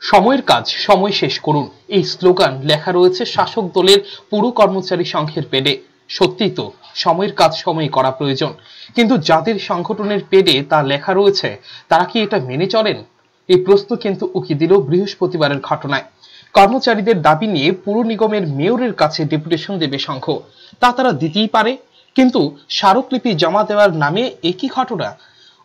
সময়ের কাজ, সময় শেষ করুন। এই স্লোগান লেখা রয়েছে শাসক দলের পুরো কর্মচারী সংঘের পেডে। সত্যিই তো, সময়ের কাজ, সময় করা প্রয়োজন। কিন্তু যাদের সংগঠনের পেডে তা লেখা রয়েছে, তারা কি এটা মেনে চলেন? এই প্রশ্ন কিন্তু উকি দিল বৃহস্পতিবারের ঘটনায়। কর্মচারীদের দাবি নিয়ে পুর নিগমের মেয়রের কাছে ডেপুটেশন দেবে সংঘ। তা তারা দিতেই পারে। কিন্তু স্মারকলিপি জমা দেওয়ার নামে একই ঘটনা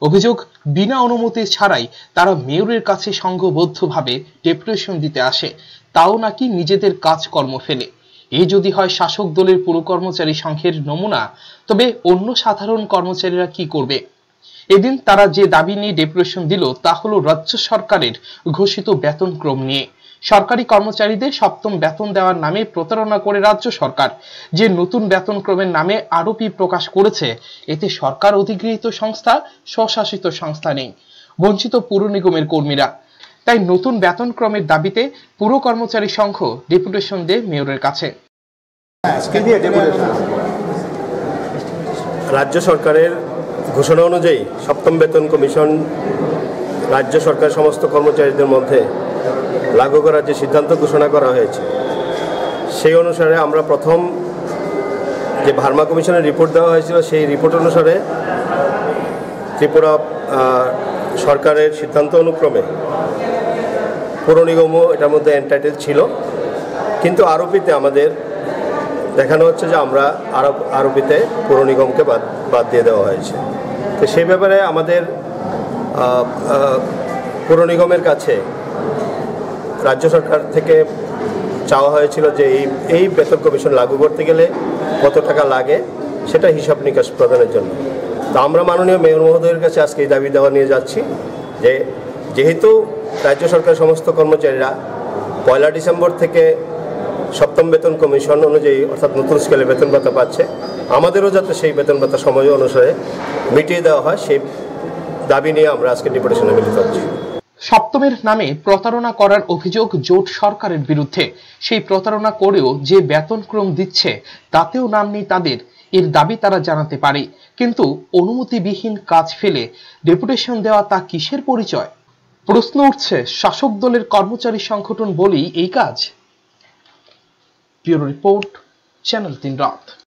অভিযোগ, বিনা অনুমতি ছাড়াই তারা মেয়রের কাছে সংঘবদ্ধভাবে ডেপুটেশন দিতে আসে। তাও নাকি নিজেদের কাজকর্ম ফেলে। এ যদি হয় শাসক দলের পুরো কর্মচারী সংঘের নমুনা, তবে অন্য সাধারণ কর্মচারীরা কি করবে? এদিন তারা যে দাবি নিয়ে ডেপুটেশন দিল, তা হলো রাজ্য সরকারের ঘোষিত বেতন ক্রম নিয়ে। সরকারি কর্মচারীদের সপ্তম বেতন দেওয়ার নামে প্রতারণা করে রাজ্য সরকার। যে নতুন বেতন ক্রমের নামে আরোপি প্রকাশ করেছে এতে সরকার অধিগৃহীত সংস্থা স্বশাসিত সংস্থা নেই। বঞ্চিত পুর নিগমের কর্মীরা। তাই নতুন বেতন ক্রমের দাবিতে পুর কর্মচারী সংঘ ডেপুটেশন দেয় মেয়রের কাছে। রাজ্য সরকারের ঘোষণা অনুযায়ী সপ্তম বেতন কমিশন রাজ্য সরকার সমস্ত কর্মচারীদের মধ্যে লাগু করার যে সিদ্ধান্ত ঘোষণা করা হয়েছে, সেই অনুসারে আমরা প্রথম যে ভার্মা কমিশনের রিপোর্ট দেওয়া হয়েছিল, সেই রিপোর্ট অনুসারে ত্রিপুরা সরকারের সিদ্ধান্ত অনুক্রমে পৌর নিগমও এটার মধ্যে এন্টাইটেল ছিল। কিন্তু আরোপিতে আমাদের দেখানো হচ্ছে যে আমরা আরব আরোপিতে পৌর নিগমকে বাদ বাদ দিয়ে দেওয়া হয়েছে। তো সেই ব্যাপারে আমাদের পৌর নিগমের কাছে রাজ্য সরকার থেকে চাওয়া হয়েছিল যে এই এই বেতন কমিশন লাগু করতে গেলে কত টাকা লাগে সেটা হিসাব নিকাশ প্রদানের জন্য। তো আমরা মাননীয় মেয়র মহোদয়ের কাছে আজকে এই দাবি দেওয়া নিয়ে যাচ্ছি যে যেহেতু রাজ্য সরকার সমস্ত কর্মচারীরা পয়লা ডিসেম্বর থেকে সপ্তম বেতন কমিশন অনুযায়ী, অর্থাৎ নতুন স্কেলে বেতন ভাতা পাচ্ছে, আমাদেরও যাতে সেই বেতন ভাতা সময় অনুসারে মিটিয়ে দেওয়া হয়, সেই দাবি নিয়ে আমরা আজকে ডিপুটেশনে মিলিত হচ্ছি। সপ্তমের নামে প্রতারণা করার অভিযোগ জোট সরকারের বিরুদ্ধে। সেই প্রতারণা করেও যে বেতন ক্রম দিচ্ছে, তাতেও নাম নেই তাদের, এর দাবি তারা জানাতে পারে। কিন্তু অনুমতিবিহীন কাজ ফেলে ডেপুটেশন দেওয়া তা কিসের পরিচয়? প্রশ্ন উঠছে, শাসক দলের কর্মচারী সংগঠন বলেই এই কাজ। ব্যুরো রিপোর্ট, চ্যানেল তিন রাত।